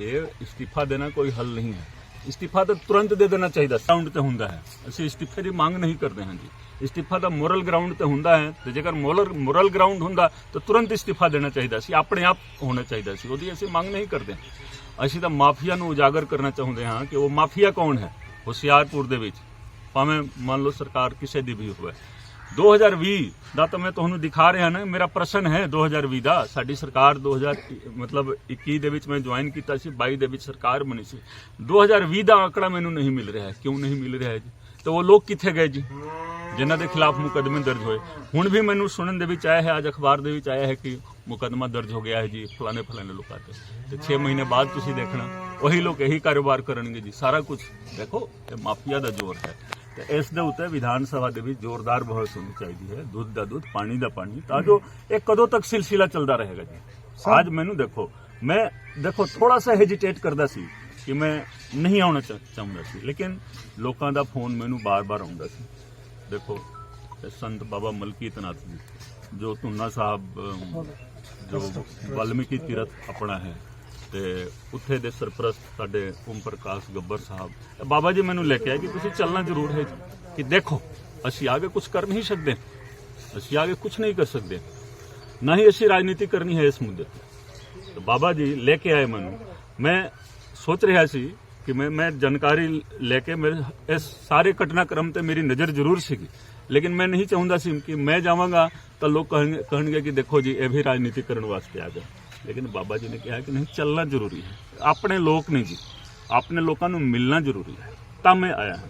ਇਹ ਇਸਤੀਫਾ ਦੇਣਾ ਕੋਈ ਹੱਲ ਨਹੀਂ ਹੈ। ਇਸਤੀਫਾ ਤਾਂ ਤੁਰੰਤ ਦੇ ਦੇਣਾ ਚਾਹੀਦਾ ਸਾਊਂਡ ਤੇ ਹੁੰਦਾ ਹੈ। ਅਸੀਂ ਇਸਤੀਫੇ ਦੀ ਮੰਗ ਨਹੀਂ ਕਰਦੇ ਹਾਂ ਜੀ ਇਸਤੀਫਾ ਤਾਂ ਮੋਰਲ ਗਰਾਊਂਡ ਤੇ ਹੁੰਦਾ ਹੈ ਤੇ ਜੇਕਰ ਮੋਰਲ ਮੋਰਲ ਗਰਾਊਂਡ ਹੁੰਦਾ, ਤਾਂ ਤੁਰੰਤ ਇਸਤੀਫਾ ਦੇਣਾ ਚਾਹੀਦਾ ਸੀ, ਆਪਣੇ ਆਪ ਹੋਣਾ ਚਾਹੀਦਾ ਸੀ। ਉਹਦੀ ਅਸੀਂ ਮੰਗ ਨਹੀਂ ਕਰਦੇ। ਅਸੀਂ ਤਾਂ ਮਾਫੀਆ ਨੂੰ ਉਜਾਗਰ ਕਰਨਾ ਚਾਹੁੰਦੇ ਹਾਂ ਕਿ ਉਹ ਮਾਫੀਆ ਕੌਣ ਹੈ? ਹੁਸ਼ਿਆਰਪੁਰ ਦੇ ਵਿੱਚ। ਭਾਵੇਂ ਮੰਨ ਲਓ ਸਰਕਾਰ ਕਿਸੇ ਦੀ ਵੀ ਹੋਵੇ। 2020 ਦਾ ਤਾਂ ਮੈਂ ਤੁਹਾਨੂੰ ਦਿਖਾ ਰਿਹਾ ਨਾ, ਮੇਰਾ ਪ੍ਰਸ਼ਨ ਹੈ 2020 ਦਾ। ਸਾਡੀ ਸਰਕਾਰ 2000 ਮਤਲਬ 21 ਦੇ ਵਿੱਚ ਮੈਂ ਜੁਆਇਨ ਕੀਤਾ ਸੀ 22 ਦੇ ਵਿੱਚ ਸਰਕਾਰ ਬਣੀ ਸੀ। 2020 ਦਾ ਆંકੜਾ ਮੈਨੂੰ ਨਹੀਂ ਮਿਲ ਰਿਹਾ ਕਿਉਂ ਨਹੀਂ ਮਿਲ ਰਿਹਾ ਜੀ? ਤਾਂ ਉਹ ਲੋਕ ਕਿੱਥੇ ਗਏ ਜੀ? ਜਿਨ੍ਹਾਂ ਦੇ ਖਿਲਾਫ ਮੁਕੱਦਮੇ ਦਰਜ ਹੋਏ। ਹੁਣ ਵੀ ਮੈਨੂੰ ਸੁਣਨ ਦੇ ਵਿੱਚ ਆਇਆ ਹੈ ਅੱਜ ਅਖਬਾਰ ਦੇ ਵਿੱਚ ਆਇਆ ਹੈ ਕਿ ਮੁਕੱਦਮਾ ਦਰਜ ਹੋ ਗਿਆ ਹੈ ਜੀ ਫਲਾਣੇ ਫਲਾਣੇ ਲੋਕਾਂ ਤੇ। ਤੇ 6 ਮਹੀਨੇ ਬਾਅਦ ਤੁਸੀਂ ਦੇਖਣਾ ਉਹੀ ਲੋਕ ਇਹੀ ਕਾਰੋਬਾਰ ਕਰਨਗੇ ਜੀ। ਸਾਰਾ ਕੁਝ ਦੇਖੋ ਇਹ ਮਾਫੀਆ ਦਾ ਜ਼ੋਰ ਹੈ। ਤੇ ਇਸ ਦੇ ਉੱਤੇ ਵਿਧਾਨ ਸਭਾ ਦੇ ਵਿੱਚ ਜ਼ੋਰਦਾਰ ਬਹਿਸ ਹੋਣੀ ਚਾਹੀਦੀ ਹੈ। ਦੁੱਧ ਦਾ ਦੁੱਧ ਪਾਣੀ ਦਾ ਪਾਣੀ ਤਾਂ ਜੋ ਇਹ ਕਦੋਂ ਤੱਕ ਸਿਲਸਿਲਾ ਚੱਲਦਾ ਰਹੇਗਾ ਜੀ। ਅੱਜ ਮੈਨੂੰ ਦੇਖੋ ਮੈਂ ਦੇਖੋ ਥੋੜਾ ਸਾ ਹੈਜਿਟੇਟ ਕਰਦਾ ਸੀ। ਕਿ ਮੈਂ ਨਹੀਂ ਆਉਣਾ ਚਾ- ਚਾਹੁੰਦਾ ਸੀ। ਲੇਕਿਨ ਲੋਕਾਂ ਦਾ ਫੋਨ ਮੈਨੂੰ ਬਾਰ-ਬਾਰ ਆਉਂਦਾ ਸੀ। ਦੇਖੋ ਇਹ ਸੰਤ ਬਾਬਾ ਮਲਕੀ ਤਨਾਥ ਜੀ ਜੋ ਧੁੰਨਾ ਸਾਹਿਬ ਅਮ, ਜੋ ਵਾਲਮੀਕੀ ਤੀਰਥ ਆਪਣਾ ਹੈ ਤੇ ਉੱਥੇ ਦੇ ਸਰਪ੍ਰਸਤ ਸਾਡੇ ਓਮ ਪ੍ਰਕਾਸ਼ ਗੱਬਰ ਸਾਹਿਬ। ਇਹ ਬਾਬਾ ਜੀ ਮੈਨੂੰ ਲੈ ਕੇ ਆਏ ਕਿ ਤੁਸੀਂ ਚੱਲਣਾ ਜ਼ਰੂਰ ਹੈ ਜੀ ਕਿ ਦੇਖੋ ਅਸੀਂ ਆਗੇ ਕੁਝ ਕਰ ਨਹੀਂ ਸਕਦੇ। ਅਸੀਂ ਆਗੇ ਕੁਝ ਨਹੀਂ ਕਰ ਸਕਦੇ। ਨਾ ਹੀ ਅਸੀਂ ਰਾਜਨੀਤੀ ਕਰਨੀ ਹੈ ਇਸ ਮੁੱਦੇ ਤੇ। ਤਾਂ ਬਾਬਾ ਜੀ ਲੈ ਕੇ ਆਏ ਮੈਨੂੰ। ਮੈਂ ਸੋਚ ਰਿਹਾ ਸੀ ਕਿ ਮੈਂ ਮੈਂ ਜਾਣਕਾਰੀ ਲੈ ਕੇ ਮੇਰੇ ਇਸ ਸਾਰੇ ਘਟਨਾਕ੍ਰਮ ਤੇ ਮੇਰੀ ਨਜ਼ਰ ਜ਼ਰੂਰ ਸੀਗੀ। ਲੇਕਿਨ ਮੈਂ ਨਹੀਂ ਚਾਹੁੰਦਾ ਸੀ ਕਿ ਮੈਂ ਜਾਵਾਂਗਾ ਤਾਂ ਲੋਕ ਕਹਿਣਗੇ ਕਹਿਣਗੇ ਕਿ ਦੇਖੋ ਜੀ, ਇਹ ਵੀ ਰਾਜਨੀਤੀ ਕਰਨ ਵਾਸਤੇ ਆ ਗਏ। ਲੇਕਿਨ ਬਾਬਾ ਜੀ ਨੇ ਕਿਹਾ ਕਿ ਨਹੀਂ, ਚੱਲਣਾ ਜ਼ਰੂਰੀ ਹੈ। ਆਪਣੇ ਲੋਕ ਨਹੀਂ ਜੀ। ਆਪਣੇ ਲੋਕਾਂ ਨੂੰ ਮਿਲਣਾ ਜ਼ਰੂਰੀ ਹੈ। ਤਾਂ ਮੈਂ ਆਇਆ ਹਾਂ।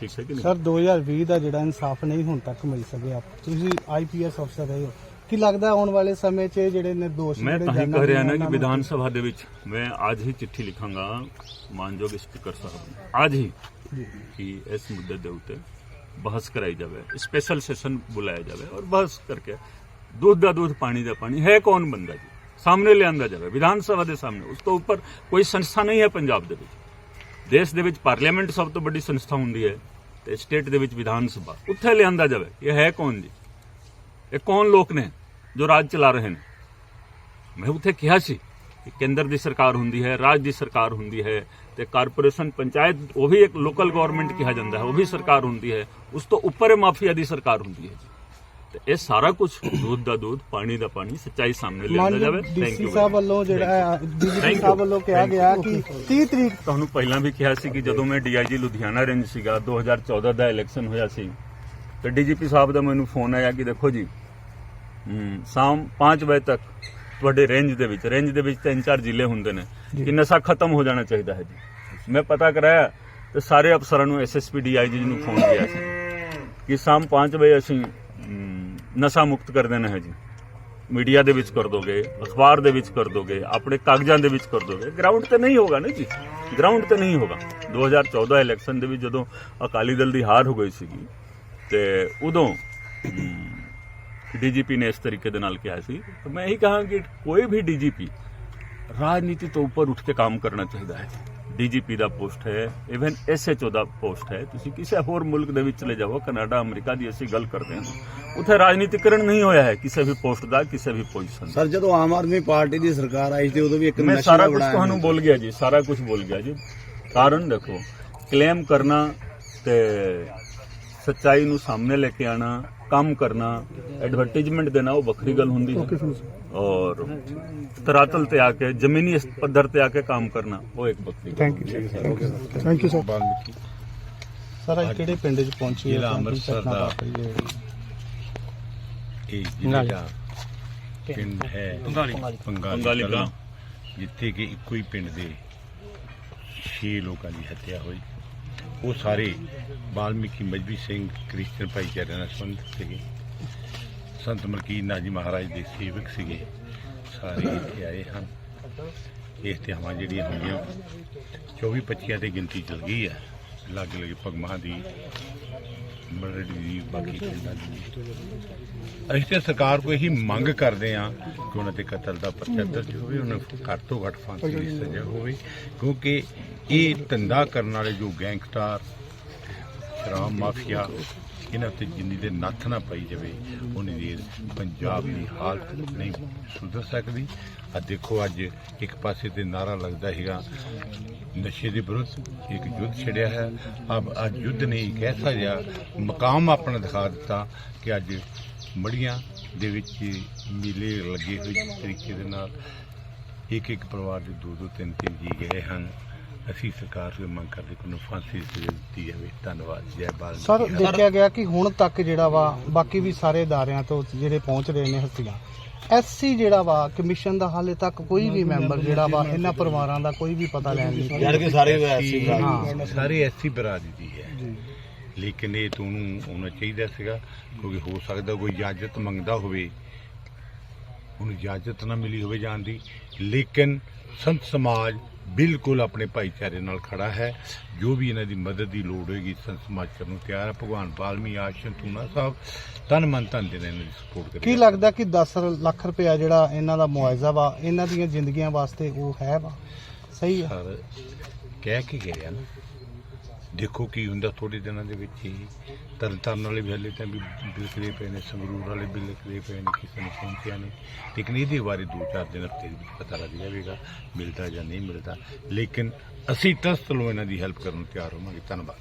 ਠੀਕ ਹੈ ਕਿ ਨਹੀਂ? ਸਰ 2020 ਦਾ ਜਿਹੜਾ ਇਨਸਾਫ ਨਹੀਂ ਹੁਣ ਤੱਕ ਮਿਲ ਸਕਿਆ। ਤੁਸੀਂ ਆਈਪੀਐਸ ਅਫਸਰ ਰਹੇ ਹੋ। ਕੀ ਲੱਗਦਾ ਆਉਣ ਵਾਲੇ ਸਮੇਂ 'ਚ ਜਿਹੜੇ ਨਿਰਦੋਸ਼ ਮੈਂ ਤਾਂ ਹੀ ਕਹਿ ਰਿਹਾ ਨਾ ਕਿ ਵਿਧਾਨ ਸਭਾ ਦੇ ਵਿੱਚ ਮੈਂ ਅੱਜ ਹੀ ਚਿੱਠੀ ਲਿਖਾਂਗਾ ਮਾਨਯੋਗ ਸਪੀਕਰ ਸਾਹਿਬ ਨੂੰ। ਅੱਜ ਹੀ ਕਿ ਇਸ ਮੁੱਦੇ ਦੇ ਉੱਤੇ ਬਹਿਸ ਕਰਾਈ ਜਾਵੇ ਸਪੈਸ਼ਲ ਸੈਸ਼ਨ ਬੁਲਾਇਆ ਜਾਵੇ ਔਰ ਬਹਿਸ ਕਰਕੇ ਦੁੱਧ ਦਾ ਦੁੱਧ ਪਾਣੀ ਦਾ ਪਾਣੀ ਹੈ ਕੌਣ ਬੰਦਾ ਜੀ? ਸਾਹਮਣੇ ਲਿਆਂਦਾ ਜਾਵੇ ਵਿਧਾਨ ਸਭਾ ਦੇ ਸਾਹਮਣੇ। ਉਸ ਤੋਂ ਉੱਪਰ ਕੋਈ ਸੰਸਥਾ ਨਹੀਂ ਹੈ ਪੰਜਾਬ ਦੇ ਵਿੱਚ। ਦੇਸ਼ ਦੇ ਵਿੱਚ ਪਾਰਲੀਮੈਂਟ ਸਭ ਤੋਂ ਵੱਡੀ ਸੰਸਥਾ ਹੁੰਦੀ ਹੈ ਤੇ ਸਟੇਟ ਦੇ ਵਿੱਚ ਵਿਧਾਨ ਸਭਾ। ਉੱਥੇ ਲਿਆਂਦਾ ਜਾਵੇ ਇਹ ਹੈ ਕੌਣ ਜੀ? ਇਹ ਕੌਣ ਲੋਕ ਨੇ ਜੋ ਰਾਜ ਚਲਾ ਰਹੇ ਨੇ? ਮੈਂ ਉੱਥੇ ਕਿਹਾ ਸੀ ਕਿ ਕੇਂਦਰ ਦੀ ਸਰਕਾਰ ਹੁੰਦੀ ਹੈ ਰਾਜ ਦੀ ਸਰਕਾਰ ਹੁੰਦੀ ਹੈ ਤੇ ਕਾਰਪੋਰੇਸ਼ਨ ਪੰਚਾਇਤ ਉਹ ਵੀ ਇੱਕ ਲੋਕਲ ਗਵਰਨਮੈਂਟ ਕਿਹਾ ਜਾਂਦਾ ਹੈ ਉਹ ਵੀ ਸਰਕਾਰ ਹੁੰਦੀ ਹੈ ਉਸ ਤੋਂ ਉੱਪਰ ਮਾਫੀਆ ਦੀ ਸਰਕਾਰ ਹੁੰਦੀ ਹੈ ਤੇ ਇਹ ਸਾਰਾ ਕੁਝ ਦੁੱਧ ਦਾ ਦੁੱਧ ਪਾਣੀ ਦਾ ਪਾਣੀ ਸੱਚਾਈ ਸਾਹਮਣੇ ਲਿਆਂਦਾ ਜਾਵੇ। ਥੈਂਕ ਯੂ ਸਾਹਿਬ ਵੱਲੋਂ ਜਿਹੜਾ ਡੀਜੀਪੀ. ਸਾਹਿਬ ਵੱਲੋਂ ਕਿਹਾ. ਗਿਆ ਕਿ 30 ਤਰੀਕ ਤੁਹਾਨੂੰ ਪਹਿਲਾਂ ਵੀ ਕਿਹਾ ਸੀ ਕਿ ਜਦੋਂ ਮੈਂ ਡੀਆਈਜੀ ਲੁਧਿਆਣਾ ਰੇਂਜ ਸੀਗਾ 2014 ਦਾ ਇਲੈਕਸ਼ਨ ਹੋਇਆ ਸੀ ਤੇ ਡੀਜੀਪੀ ਸਾਹਿਬ ਦਾ ਮੈਨੂੰ ਫੋਨ ਆਇਆ ਕਿ ਦੇਖੋ ਜੀ ਸ਼ਾਮ 5 ਵਜੇ ਤੱਕ ਤੁਹਾਡੇ ਰੇਂਜ ਦੇ ਵਿੱਚ ਰੇਂਜ ਦੇ ਵਿੱਚ ਤਿੰਨ ਚਾਰ ਜ਼ਿਲ੍ਹੇ ਹੁੰਦੇ ਨੇ। ਕਿ ਨਸ਼ਾ ਖਤਮ ਹੋ ਜਾਣਾ ਚਾਹੀਦਾ ਹੈ ਜੀ। ਮੈਂ ਪਤਾ ਕਰਾਇਆ ਤੇ ਸਾਰੇ ਅਫਸਰਾਂ ਨੂੰ ਐਸਐਸਪੀ ਡੀਆਈਜੀ ਨੂੰ ਫੋਨ ਕੀਤਾ ਸੀ ਕਿ ਸ਼ਾਮ 5 ਵਜੇ ਅਸੀਂ ਨਸ਼ਾ ਮੁਕਤ ਕਰ ਦੇਣਾ ਹੈ ਜੀ। ਮੀਡੀਆ ਦੇ ਵਿੱਚ ਕਰ ਦੋਗੇ ਅਖਬਾਰ ਦੇ ਵਿੱਚ ਕਰ ਦੋਗੇ ਆਪਣੇ ਕਾਗਜ਼ਾਂ ਦੇ ਵਿੱਚ ਕਰ ਦੋਗੇ। ਗਰਾਊਂਡ ਤੇ ਨਹੀਂ ਹੋਗਾ ਨਾ ਜੀ। ਗਰਾਊਂਡ ਤੇ ਨਹੀਂ ਹੋਗਾ। 2014 ਇਲੈਕਸ਼ਨ ਦੇ ਵਿੱਚ ਜਦੋਂ ਅਕਾਲੀ ਦਲ ਦੀ ਹਾਰ ਹੋ ਗਈ ਸੀਗੀ ਤੇ ਉਦੋਂ ਡੀਜੀਪੀ ਨੇ ਇਸ ਤਰੀਕੇ ਦੇ ਨਾਲ ਕਿਹਾ ਸੀ। ਤਾਂ ਮੈਂ ਇਹੀ ਕਹਾਂ ਕਿ ਕੋਈ ਵੀ ਡੀਜੀਪੀ ਰਾਜਨੀਤੀ ਤੋਂ ਉੱਪਰ ਉੱਠ ਕੇ ਕੰਮ ਕਰਨਾ ਚਾਹੀਦਾ ਹੈ। ਡੀਜੀਪੀ ਦਾ ਪੋਸਟ ਹੈ ਇਵਨ ਐਸਐਚਓ ਦਾ ਪੋਸਟ ਹੈ। ਤੁਸੀਂ ਕਿਸੇ ਹੋਰ ਮੁਲਕ ਦੇ ਵਿੱਚ ਚਲੇ ਜਾਓ ਕੈਨੇਡਾ ਅਮਰੀਕਾ ਦੀ ਅਸੀਂ ਗੱਲ ਕਰਦੇ ਹਾਂ। ਉੱਥੇ ਰਾਜਨੀਤੀਕਰਨ ਨਹੀਂ ਹੋਇਆ ਹੈ ਕਿਸੇ ਵੀ ਪੋਸਟ ਦਾ ਕਿਸੇ ਵੀ ਪੋਜੀਸ਼ਨ ਦਾ। ਸਰ ਜਦੋਂ ਆਮ ਆਦਮੀ ਪਾਰਟੀ ਦੀ ਸਰਕਾਰ ਆਈ ਸੀ ਉਦੋਂ ਵੀ ਇੱਕ ਮੈਂ ਸਾਰਾ ਕੁਝ ਤੁਹਾਨੂੰ ਬੋਲ ਗਿਆ ਜੀ ਸਾਰਾ ਕੁਝ ਬੋਲ ਗਿਆ ਜੀ। ਕਾਰਨ ਦੇਖੋ ਕਲੇਮ ਕਰਨਾ ਤੇ ਸੱਚਾਈ ਨੂੰ ਸਾਹਮਣੇ ਲੈ ਕੇ ਆਣਾ ਕੰਮ ਕਰਨਾ ਐਡਵਰਟਾਈਜ਼ਮੈਂਟ ਦੇਣਾ ਉਹ ਵੱਖਰੀ ਗੱਲ ਹੁੰਦੀ ਹੈ। ਔਰ ਤਰਾਤਲ ਤੇ ਆ ਕੇ ਜ਼ਮੀਨੀ ਪੱਧਰ ਤੇ ਆ ਕੇ ਕੰਮ ਕਰਨਾ ਉਹ ਇੱਕ ਵੱਖਰੀ thank you thank you sir sir ਅੱਜ ਕਿਹੜੇ ਪਿੰਡ 'ਚ ਪਹੁੰਚੇ ਹੋ? ਅੰਮ੍ਰਿਤਸਰ ਦਾ। ਇਹ ਜ਼ਿਲ੍ਹੇ ਦਾ ਪਿੰਡ ਹੈ ਪੰਗਾਲੀ ਪੰਗਾਲੀ ਜਿੱਥੇ ਕਿ ਇੱਕੋ ਹੀ ਪਿੰਡ ਦੇ 6 ਲੋਕਾਂ ਦੀ ਹੱਤਿਆ ਹੋਈ। ਉਹ ਸਾਰੇ ਬਾਲਮੀਕੀ ਮਜਬੀ ਸਿੰਘ, ਕ੍ਰਿਸਚਨ ਭਾਈਚਾਰੇ ਨਾਲ ਸੰਬੰਧਿਤ ਸੀਗੇ। ਸੰਤ ਮਲਕੀਤ ਨਾਜੀ ਮਹਾਰਾਜ ਦੇ ਸੇਵਕ ਸੀਗੇ। ਸਾਰੇ ਇੱਥੇ ਆਏ ਹਨ। ਇਹ ਤਿਆਵਾਂ ਜਿਹੜੀਆਂ ਹੋਈਆਂ 24 25 ਤੇ ਗਿਣਤੀ ਚੱਲ ਗਈ ਹੈ। ਲੱਗ ਲੱਗੇ ਭਗਮਾਂ ਦੀ ਮਰੜੀ ਦੀ, ਬਾਕੀ ਪਿੰਡਾਂ ਦੀ। ਅਸੀਂ ਤੇ ਸਰਕਾਰ ਕੋਲ ਇਹੀ ਮੰਗ ਕਰਦੇ ਹਾਂ ਕਿ ਉਹਨਾਂ ਤੇ ਕਤਲ ਦਾ ਪਰਚਾ ਦਰਜ ਹੋਵੇ ਉਹਨਾਂ ਨੂੰ ਘੱਟ ਤੋਂ ਘੱਟ ਫਾਂਸੀ ਦੀ ਸਜ਼ਾ ਹੋਵੇ, ਕਿਉਂਕਿ ਇਹ ਧੰਦਾ ਕਰਨ ਵਾਲੇ ਜੋ ਗੈਂਗਸਟਰ, ਸ਼ਰਾਬ ਮਾਫੀਆ, ਇਹਨਾਂ ਤੇ ਜਿੰਨੀ ਦੇ ਨੱਥ ਨਾ ਪਈ ਜਾਵੇ ਉਨੀ ਦੇਰ ਪੰਜਾਬ ਦੀ ਹਾਲਤ ਨਹੀਂ ਸੁਧਰ ਸਕਦੀ। ਆ ਦੇਖੋ ਅੱਜ ਇੱਕ ਪਾਸੇ ਤੇ ਨਾਰਾ ਲੱਗਦਾ ਹੈਗਾ, ਨਸ਼ੇ ਦੇ ਵਿਰੁੱਧ ਇੱਕ ਯੁੱਧ ਛਿੜਿਆ ਹੈ। ਅਬ ਅੱਜ ਯੁੱਧ ਨੇ ਇੱਕ ਐਸਾ ਜਿਹਾ ਮਕਾਮ ਆਪਣਾ ਦਿਖਾ ਦਿੱਤਾ ਕਿ ਅੱਜ ਮੜੀਆਂ ਦੇ ਵਿੱਚ ਮੇਲੇ ਲੱਗੇ ਹੋਏ ਤਰੀਕੇ ਦੇ ਨਾਲ ਇੱਕ ਇੱਕ ਪਰਿਵਾਰ ਦੇ ਦੋ ਦੋ ਤਿੰਨ ਤਿੰਨ ਜੀ ਗਏ ਹਨ। ਅਸੀਂ ਸਰਕਾਰ ਤੋਂ ਮੰਗ ਕਰਦੇ ਕਿ ਉਹਨੂੰ ਫਾਂਸੀ ਦੀ ਸਜ਼ਾ ਦਿੱਤੀ ਜਾਵੇ। ਧੰਨਵਾਦ ਜੈ ਬਾਲ ਸਰ ਦੇਖਿਆ ਗਿਆ ਕਿ ਹੁਣ ਤੱਕ ਜਿਹੜਾ ਵਾ ਬਾਕੀ ਵੀ ਸਾਰੇ ਅਦਾਰਿਆਂ ਤੋਂ ਜਿਹੜੇ ਪਹੁੰਚ ਰਹੇ ਨੇ ਹਸਤੀਆਂ ਐਸਸੀ ਜਿਹੜਾ ਵਾ ਕਮਿਸ਼ਨ ਦਾ ਹਾਲੇ ਤੱਕ ਕੋਈ ਵੀ ਮੈਂਬਰ ਜਿਹੜਾ ਵਾ ਇਹਨਾਂ ਪਰਿਵਾਰਾਂ ਦਾ ਕੋਈ ਵੀ ਪਤਾ ਲੈਣ ਨਹੀਂ ਯਾਰ ਕਿ ਸਾਰੇ ਵੈਸੀ ਹਾਂ। ਸਾਰੇ ਐਸੀ ਬਰਾਦਰੀ ਦੀ ਹੈ ਲੇਕਿਨ ਇਹ ਤੁਹਾਨੂੰ ਹੋਣਾ ਚਾਹੀਦਾ ਸੀਗਾ ਕਿਉਂਕਿ ਹੋ ਸਕਦਾ ਕੋਈ ਇਜਾਜ਼ਤ ਮੰਗਦਾ ਹੋਵੇ ਉਹਨੂੰ ਇਜਾਜ਼ਤ ਨਾ ਮਿਲੀ ਹੋਵੇ ਜਾਣ ਦੀ। ਲੇਕਿਨ ਸੰਤ ਸਮਾਜ ਬਿਲਕੁਲ ਆਪਣੇ ਭਾਈਚਾਰੇ ਨਾਲ ਖੜਾ ਹੈ। ਜੋ ਵੀ ਇਹਨਾਂ ਦੀ ਮਦਦ ਦੀ ਲੋੜ ਹੋਏਗੀ ਸੰਤ ਸਮਾਜ ਕਰਨ ਨੂੰ ਤਿਆਰ ਹੈ। ਭਗਵਾਨ ਬਾਲਮੀ ਆਸ਼ਰਮ ਤੂਨਾ ਸਾਹਿਬ ਤਨ ਮਨ ਧਨ ਦੇ ਨਾਲ ਇਹਨਾਂ ਦੀ ਸਪੋਰਟ ਕਰੇਗਾ ਕੀ ਲੱਗਦਾ ਕਿ 10 ਲੱਖ ਰੁਪਇਆ ਜਿਹੜਾ ਇਹਨਾਂ ਦਾ ਮੁਆਵਜ਼ਾ ਵਾ ਇਹਨਾਂ ਦੀਆਂ ਜ਼ਿੰਦਗੀਆਂ ਵਾਸਤੇ ਉਹ ਹੈ ਵਾ? ਸਹੀ ਸਰ ਕਹਿ ਕੇ ਗਏ ਆ ਨਾ। ਦੇਖੋ ਕੀ ਹੁੰਦਾ ਥੋੜੇ ਦਿਨਾਂ ਦੇ ਵਿੱਚ ਹੀ। ਤਰਨਤਾਰਨ ਵਾਲੇ ਵੀ ਹਲੇ ਤਾਂ ਵੀ ਬਿਲਕਦੇ ਪਏ ਨੇ, ਸੰਗਰੂਰ ਵਾਲੇ ਵੀ ਲਿਖਦੇ ਪਏ ਨੇ ਕਿਸੇ ਨੂੰ ਪਹੁੰਚਿਆ ਨਹੀਂ। ਲੇਕਿਨ ਇਹਦੇ ਬਾਰੇ ਦੋ ਚਾਰ ਦਿਨ ਹਫ਼ਤੇ ਦੇ ਵਿੱਚ ਪਤਾ ਲੱਗ ਜਾਵੇਗਾ, ਮਿਲਦਾ ਜਾਂ ਨਹੀਂ ਮਿਲਦਾ। ਲੇਕਿਨ ਅਸੀਂ ਟਰਸਟ ਵੱਲੋਂ ਇਹਨਾਂ ਦੀ ਹੈਲਪ ਕਰਨ ਨੂੰ ਤਿਆਰ ਹੋਵਾਂਗੇ। ਧੰਨਵਾਦ।